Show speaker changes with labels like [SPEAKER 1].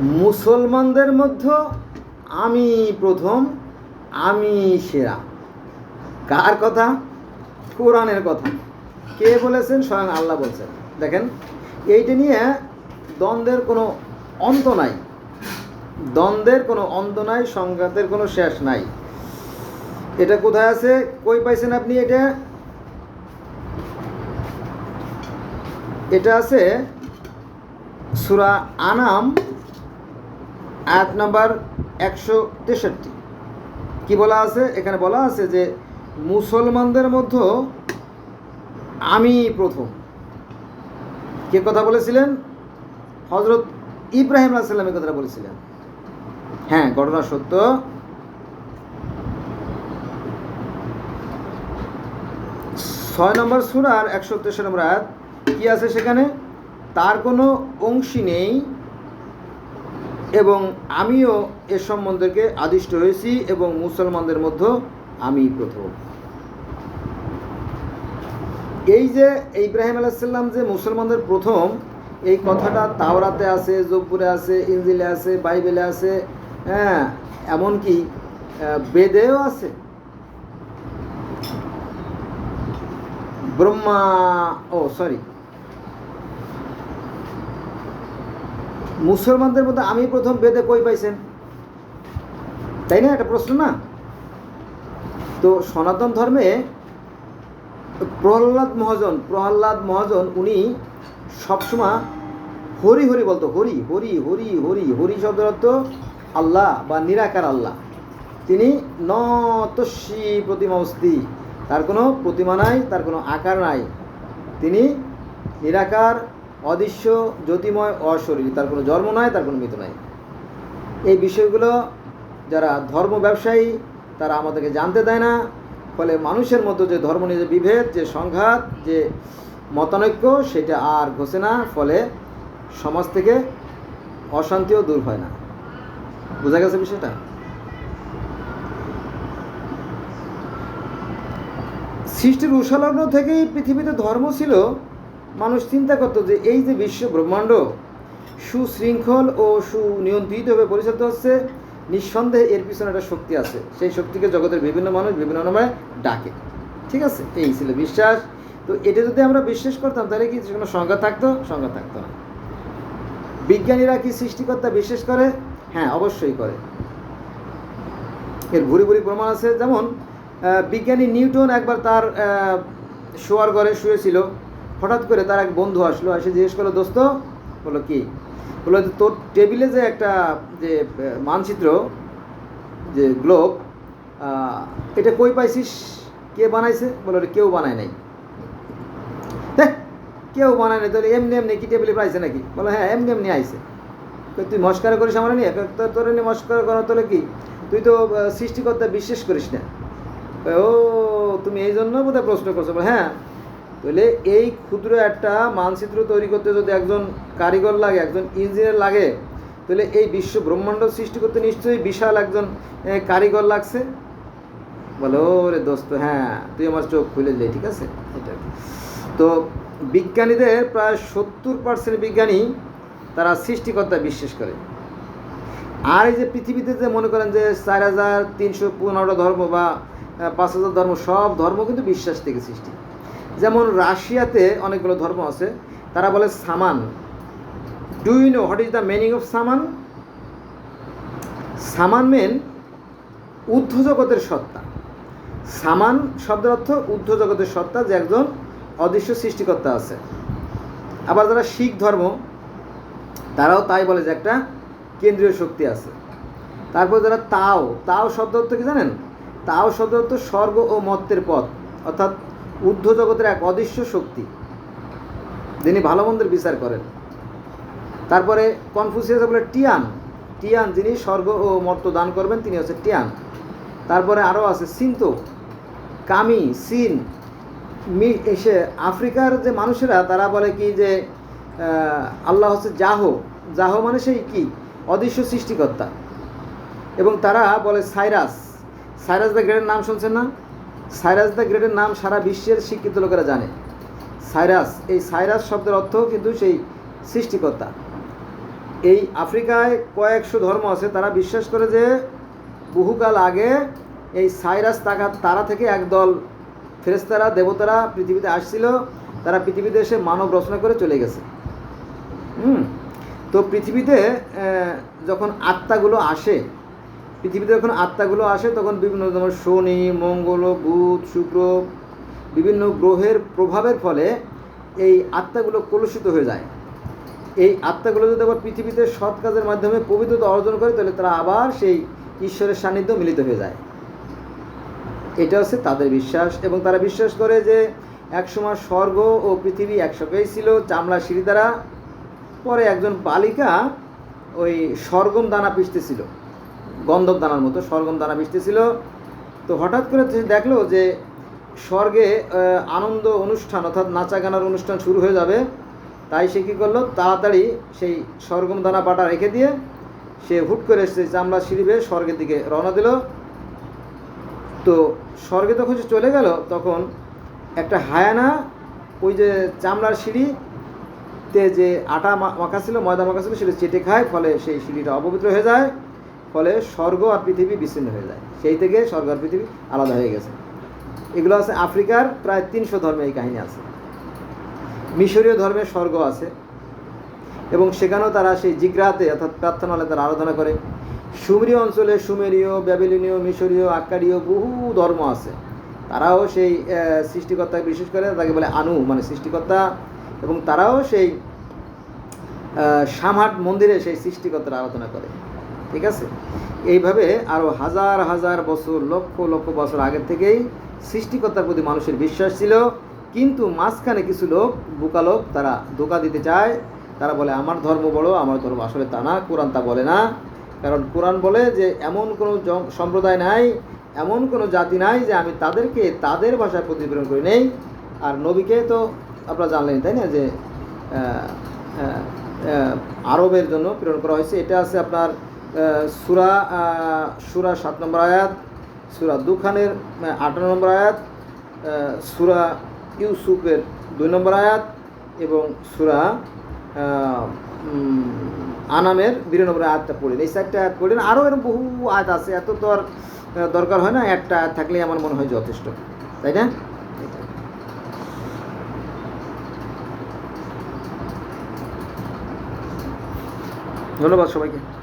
[SPEAKER 1] মুসলমানদের মধ্যে আমি প্রথম, আমি সেরা। কার কথা? কোরআনের কথা। কে বলেছেন? স্বয়ং আল্লাহ বলছেন। দেখেন, এইটা নিয়ে দ্বন্দ্বের কোনো অন্ত নাই। দ্বন্দ্বের কোনো অন্ত নাই, সংঘাতের কোনো শেষ নাই। এটা কোথায় আছে? কই পাইছেন আপনি এটা? এটা আছে সুরা আনাম। আয়াত নাম্বার একশো তেষট্টি। কি বলা আছে? এখানে বলা আছে যে মুসলমানদের মধ্যে আমি প্রথম। কে কথা বলেছিলেন? হজরত ইব্রাহিম আলাইসাল্লামের কথাটা বলেছিলেন। হ্যাঁ ঘটনা সত্য। ছয় নম্বর সুরার একশো তেইশ নম্বর আয়াত কি আছে সেখানে? তার কোনো অংশী নেই। এবং আমিও এ সম্বন্ধকে আদিষ্ট হয়েছি এবং মুসলমানদের মধ্যে আমি প্রথম। এই যে ইব্রাহিম আলাইসাল্লাম যে মুসলমানদের প্রথম, এই কথাটা তাওরাতে আছে, জব্বুরে আছে ইঞ্জিলে আছে, বাইবেলে আছে হ্যাঁ এমনকি বেদেও আছে। ব্রহ্মা, ও সরি মুসলমানদের মধ্যে আমি প্রথম বেদে কই পাইছেন? তাই না? একটা প্রশ্ন না? তো সনাতন ধর্মে প্রহ্লাদ মহাজন প্রহ্লাদ মহাজন উনি সবসময় হরি হরি বলতো, হরি হরি হরি হরি হরি শব্দের অর্থ আল্লাহ বা নিরাকার আল্লাহ। তিনি নতস্বী প্রতিমা অস্তি তার কোনো প্রতিমা নাই, তার কোনো আকার নাই। তিনি নিরাকার অদৃশ্য, জ্যোতিময়, অশরীর। তার কোনো জন্ম নয় তার কোনো মৃত্যু নাই। এই বিষয়গুলো যারা ধর্ম ব্যবসায়ী, তারা আমাদেরকে জানতে দেয় না। ফলে মানুষের মতো যে ধর্ম নিয়ে যে বিভেদ, যে সংঘাত, যে মতানৈক্য, সেটা আর ঘষে না। ফলে সমাজ থেকে অশান্তিও দূর হয় না। বোঝা গেছে বিষয়টা? সৃষ্টির উষালগ্ন থেকেই পৃথিবীতে ধর্ম ছিল। মানুষ চিন্তা করতো যে এই যে বিশ্ব ব্রহ্মাণ্ড সুশৃঙ্খল ও সুনিয়ন্ত্রিতভাবে পরিচালিত হচ্ছে, নিঃসন্দেহে এর পিছনে একটা শক্তি আছে। সেই শক্তিকে জগতের বিভিন্ন মানুষ বিভিন্ন নামে ডাকে। ঠিক আছে? এই ছিল বিশ্বাস। তো এটা যদি আমরা বিশ্বাস করতাম, তাহলে কি কোনো সংজ্ঞা থাকতো? সংজ্ঞা থাকতো না। বিজ্ঞানীরা কি সৃষ্টিকর্তা বিশ্বাস করে? হ্যাঁ অবশ্যই করে। এর ভুরি ভুরি প্রমাণ আছে। যেমন বিজ্ঞানী নিউটন একবার তার শোয়ার ঘরে শুয়েছিল। হঠাৎ করে তার এক বন্ধু আসলো এসে জিজ্ঞেস করল দোস্ত বলো কি? বলল তোর টেবিলে যে একটা যে মানচিত্র যে গ্লোব এটা কই পাইছিস? কে বানাইছে? বলো কেউ বানায় নাই। কেউ বানায় নাই তাহলে এমনি এমনি কি টেবিলে পাইছে নাকি? বলো হ্যাঁ এমনি এমনি আইছে। তুই মস্কার করিস আমার নিয়ে? তোর নিয়ে মস্কারা করা তোলে কি? তুই তো সৃষ্টিকর্তা বিশ্বাস করিস না। ও তুমি এই জন্য বোধহয় প্রশ্ন করছ? বলে, হ্যাঁ। তাহলে এই ক্ষুদ্র একটা মানচিত্র তৈরি করতে যদি একজন কারিগর লাগে, একজন ইঞ্জিনিয়ার লাগে, তাহলে এই বিশ্ব ব্রহ্মাণ্ড সৃষ্টি করতে নিশ্চয়ই বিশাল একজন কারিগর লাগছে। বলো রে দোস্ত হ্যাঁ তুই আমার চোখ খুলে দিলে ঠিক আছে? এটা তো বিজ্ঞানীদের প্রায় সত্তর পার্সেন্ট বিজ্ঞানী তারা সৃষ্টিকর্তা বিশ্বাস করে। আর এই যে পৃথিবীতে যে মনে করেন যে চার হাজার তিনশো পনেরোটা ধর্ম বা পাঁচ হাজার ধর্ম, সব ধর্ম কিন্তু বিশ্বাস থেকে সৃষ্টি। যেমন রাশিয়াতে অনেকগুলো ধর্ম আছে, তারা বলে সামান। Do you know what is the meaning of saman? সামান মেন ঊর্ধ্ব জগতের সত্তা। সামান শব্দের অর্থ ঊর্ধ্ব জগতের সত্তা, যে একজন অদৃশ্য সৃষ্টিকর্তা আছে। আবার যারা শিখ ধর্ম, তারাও তাই বলে যে একটা কেন্দ্রীয় শক্তি আছে। তারপর যারা তাও তাও শব্দ অর্থ কি জানেন? তাও শব্দ অর্থ স্বর্গ ও মত্তের পথ, অর্থাৎ ঊর্ধ্ব জগতের এক অদৃশ্য শক্তি। যিনি ভালো মন্দের বিচার করেন। তারপরে কনফুসিয়াস বলে টিয়ান। টিয়ান যিনি স্বর্গ ও মর্ত দান করবেন, তিনি হচ্ছে টিয়ান। তারপরে আরও আছে সিন্ত। কামি, সিন, মি, এসে আফ্রিকার যে মানুষেরা, তারা বলে কি যে আল্লাহ হচ্ছে জাহো জাহো মানে সেই কি? অদৃশ্য সৃষ্টিকর্তা। এবং তারা বলে সাইরাস। সাইরাস দ্য গ্রেটের নাম শুনছেন না? সাইরাস দ্য গ্রেটের নাম সারা বিশ্বের শিক্ষিত লোকেরা জানে। সাইরাস, এই সাইরাস শব্দের অর্থ কিন্তু সেই সৃষ্টিকর্তা। এই আফ্রিকায় কয়েকশো ধর্ম আছে, তারা বিশ্বাস করে যে বহুকাল আগে এই সাইরাস তাকা তারা থেকে একদল ফেরেস্তারা দেবতারা পৃথিবীতে আসছিল। তারা পৃথিবীতে এসে মানব রচনা করে চলে গেছে। হুম? তো পৃথিবীতে যখন আত্মাগুলো আসে পৃথিবীতে যখন আত্মাগুলো আসে, তখন বিভিন্ন যেমন শনি, মঙ্গল, বুধ, শুক্র বিভিন্ন গ্রহের প্রভাবের ফলে এই আত্মাগুলো কলুষিত হয়ে যায়। এই আত্মাগুলো যদি আবার পৃথিবীতে সৎ কাজের মাধ্যমে পবিত্রতা অর্জন করে, তাহলে তারা আবার সেই ঈশ্বরের সান্নিধ্য মিলিত হয়ে যায়। এটা হচ্ছে তাদের বিশ্বাস এবং তারা বিশ্বাস করে যে একসময় স্বর্গ ও পৃথিবী একসঙ্গেই ছিল, চামড়া সিঁড়ি দ্বারা। পরে একজন বালিকা ওই সরগম দানা পিষতেছিল। গন্ধব দানার মতো, সরগম দানা ছিল। তো হঠাৎ করে দেখল যে স্বর্গে আনন্দ অনুষ্ঠান অর্থাৎ নাচা গানার অনুষ্ঠান শুরু হয়ে যাবে। তাই সে কী করল? তাড়াতাড়ি সেই সরগম দানা বাটা রেখে দিয়ে সে হুট করে সেই চামড়া সিঁড়ি বেয়ে স্বর্গের দিকে রওনা দিল। তো স্বর্গে তখন সে চলে গেল, তখন একটা হায়ানা, ওই যে চামড়ার সিঁড়িতে যে আটা মাখা ছিল, ময়দা মাখা ছিল, সেটা চেটে খায়, ফলে সেই সিঁড়িটা অপবিত্র হয়ে যায়। ফলে স্বর্গ আর পৃথিবী বিচ্ছিন্ন হয়ে যায়। সেই থেকে স্বর্গ আর পৃথিবী আলাদা হয়ে গেছে। এগুলো আছে আফ্রিকার প্রায় তিনশো ধর্মে এই কাহিনী আছে। মিশরীয় ধর্মে স্বর্গ আছে এবং সেখানেও তারা সেই জিগ্রাতে অর্থাৎ প্রার্থনালয়ে তারা আরাধনা করে। সুমেরীয় অঞ্চলে সুমেরীয় ব্যাবিলিনীয় মিশরীয় আক্কারীয় বহু ধর্ম আছে। তারাও সেই আহ, সৃষ্টিকর্তাকে বিশেষ করে তাকে বলে আনু মানে সৃষ্টিকর্তা এবং তারাও সেই সামহাট মন্দিরে সেই সৃষ্টিকর্তার আরাধনা করে। ঠিক আছে? এইভাবে আরও হাজার হাজার বছর, লক্ষ লক্ষ বছর আগের থেকেই সৃষ্টিকর্তার প্রতি মানুষের বিশ্বাস ছিল। কিন্তু মাঝখানে কিছু লোক, বোকা লোক, তারা ধোকা দিতে চায়। তারা বলে, আমার ধর্ম বড়, আমার ধর্ম আসলে তা না, কোরআন তা বলে না। কারণ কোরআন বলে যে, এমন কোনো সম্প্রদায় নাই, এমন কোনো জাতি নাই যে আমি তাদেরকে তাদের ভাষায় প্রতিফলন করি নেই। আর নবীকে তো আপনারা জানলেন তাই না? যে আরবের জন্য প্রেরণ করা হয়েছে। এটা আছে আপনার সুরা সুরা সাত নম্বর আয়াত, সুরা দুখানের আঠারো নম্বর আয়াত সুরা ইউসুফের দুই নম্বর আয়াত এবং সুরা আনামের বিরানব্বই আয়াতটা পড়েন। এই চারটা আয়াত পড়েন। আরও এরকম বহু আয়াত আছে। এত তো আর দরকার হয় না। একটা আয়াত থাকলেই আমার মনে হয় যথেষ্ট। তাই না? ধন্যবাদ সবাইকে।